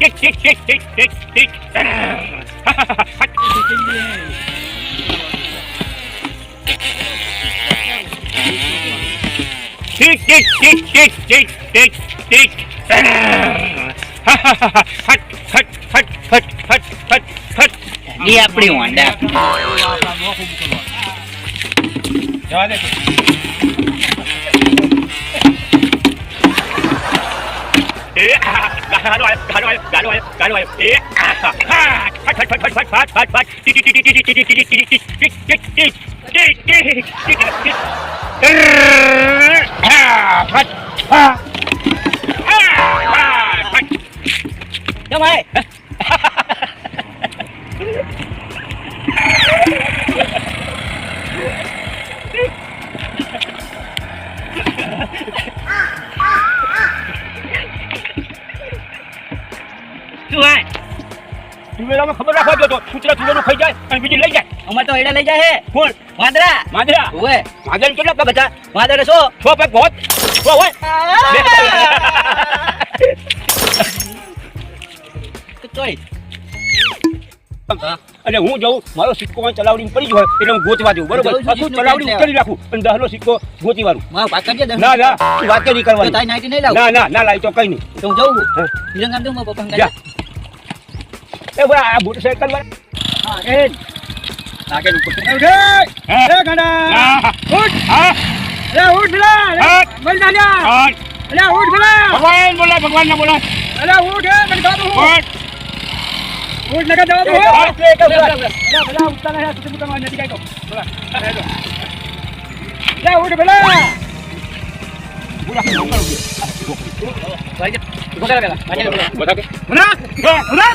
Kick, kick, kick, kick, kick, kick. Kick, kick, kick, kick, kick, kick, kick. એ આપણી વાંડા જવા દે หาหน่อยหาหน่อยหาหน่อยหาหน่อยเอ๊ะฮ่าพัดพัดพัดพัดพัดพัดพัดพัดจิ๊ดจิ๊ดจิ๊ดจิ๊ดจิ๊ดจิ๊ดจิ๊ดจิ๊ดจิ๊ดจิ๊ดจิ๊ดจิ๊ดจิ๊ดจิ๊ดฮ่าพัดฮ่าฮ่าพัดทำไม તુવેરામાં ખબર રાખવા દો તો. કૂતરા તુવેરું ખાઈ જાય અને બીજી લઈ જાય. અમાર તો એડા લઈ જાય હે. કોણ? વાંદરા. માંજરા ઓએ માંજરા કેટલા પગ હતા? વાંદરા છો? છો પગ બહોત છ ઓય ચોઈ અને હું જઉં મારો સિક્કો અહીં ચલાવડીને પડી જાય હોય એટલે હું ગોતવા દઉં બરોબર? આખું ચલાવડી કરી ઉતરી રાખું અને દહલો સિક્કો ગોતી વાળું ના ના વાત કરી કરવાની. ના ના ના લાવી તો કઈ નહીં. તો હું જઉં? તિરંગા દઉં પપ્પા. એ બરા આ બુટ સાયકલ બરા હા એ લાગે ઉપર એ એ ગડા ઉઠ હા રે ઉઠ લે બોલ દાલ્યા હા લે ઉઠ લે ભગવાન બોલા ભગવાન ને બોલા અલે ઉઠ એ મને કાબુ ઉઠ ઉઠ લગા દો ઉઠ લે કબરા લે ભલા ઉઠતા નહીં સુધી મુતા માં નથી કાઈ તો બોલા લે ઉઠ ભલા બોલા બોલા બોલા બોલા બોલા બોલા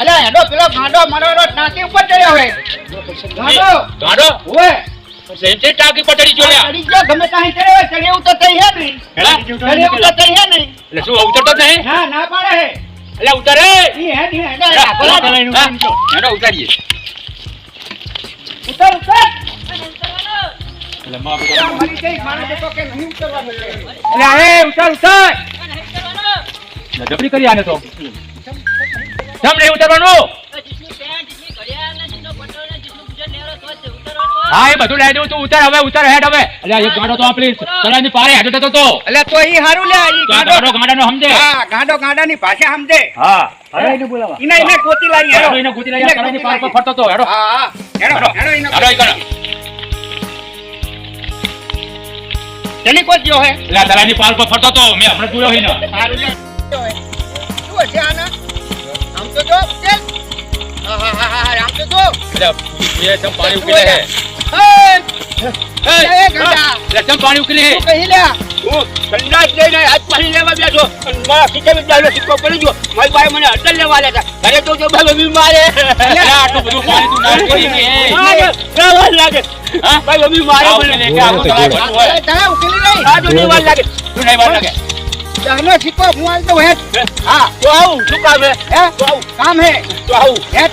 અલા હેડો પેલો ગાંડો મારો નાકી ઉપર ચડ્યો હે ગાંડો ગાડો? ઓવે સેન્ટ્રી ટાંકી પટડી જો લ્યા. ચડી ગયો ગમે ત્યાં ચડ્યો હોય, ચડે એવું તો થઈ હે નહીં? ચડે એવું તો થઈ હે નહીં એટલે શું ઉતરતો નહીં? હા ના પાડે હે એટલે ઉતરે ઈ હે ઈ હેડો હેલા, ભલા હા? હેલો, ઉતારીએ. ઉતર ઉતર એટલે માફ કરો. મરી ગઈ માણસે તો કે નહીં ઉતરવાનું અરે એ ઉતર ઉતાર જબરી કરી આને તો. જમ નહીં ઉતરવાનું? હા એ બધું લઈ દઉં તું ઉતાર હવે ઉતાર હેડ હવે. અલ્યા એક ગાડો તો આ પ્લીઝ. ચલાની પારે હેડ થતો તો. એટલે તો ઈ હારું લે ઈ ગાડો. ગાડો ગાડાનો સમજે. હા ગાડો ભાષા સમજે. હા હેડો. લઈ પાર પર ફરતો તો હેડો. હા હા. હેડો હેડો ઈને હેડો ઈ ગાડો જની કોટ ગયો હે? એટલે દલાની પાર પર ફરતો તો મેં આપણે જોયો હોય ને. સારું લે શું છે આના. આમ તો જો ચલ હા હા હા હા આમ તો જો. એટલે એ જમ પાણી ઉકેલે હે. પાણી કહી લે! હું સંડાસ લઈને પાણી લેવા બેઠો મારા ખીચામાં ડાલો સિક્કો પડી ગયો. મારી પાસે મને અડલ લેવા આવ્યા ઘરે તો જો ભાઈ મમ્મી મારે આટલું બધું પાણી તું ના કરી કે? ના લાગે. ભાઈ મમ્મી મારે મને. તારા ઉકેલી નહીં આ તો નહીં વાર લાગે. તું નહીં વાર લાગે? દહનો સિક્કો હું આલ હેત હા? તો આવું. શું કામ હે? હે? તો આવું. કામ હે? તો આવું. હેત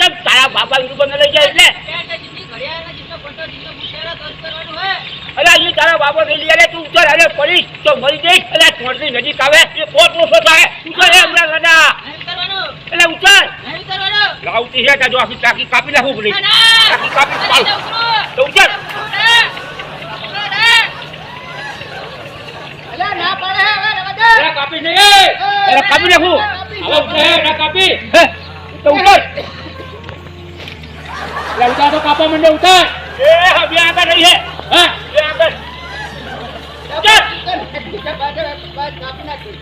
કેમ? તારા બાપા વિરુપન લઈ જાય એટલે? અરે તારા બાપા લઈ જાય તું ઉતર અરે પડી તો મરી જઈશ. અરે થોડી નજીક આવે એ થાય ઉતર હમણાં દાદા. એટલે ઉતર. લાવતી હે તાજો આખી ટાકી કાપી નાખું બોલી ટાકી કાપી પાલ કાપી નહીં. કાપી નાખું. કાપી તો ઉતર. એટલે તો કાપા મંડે ઉતાર એ હવે આગળ રહી હે હા આગળ ઉતર કાપી નાખી.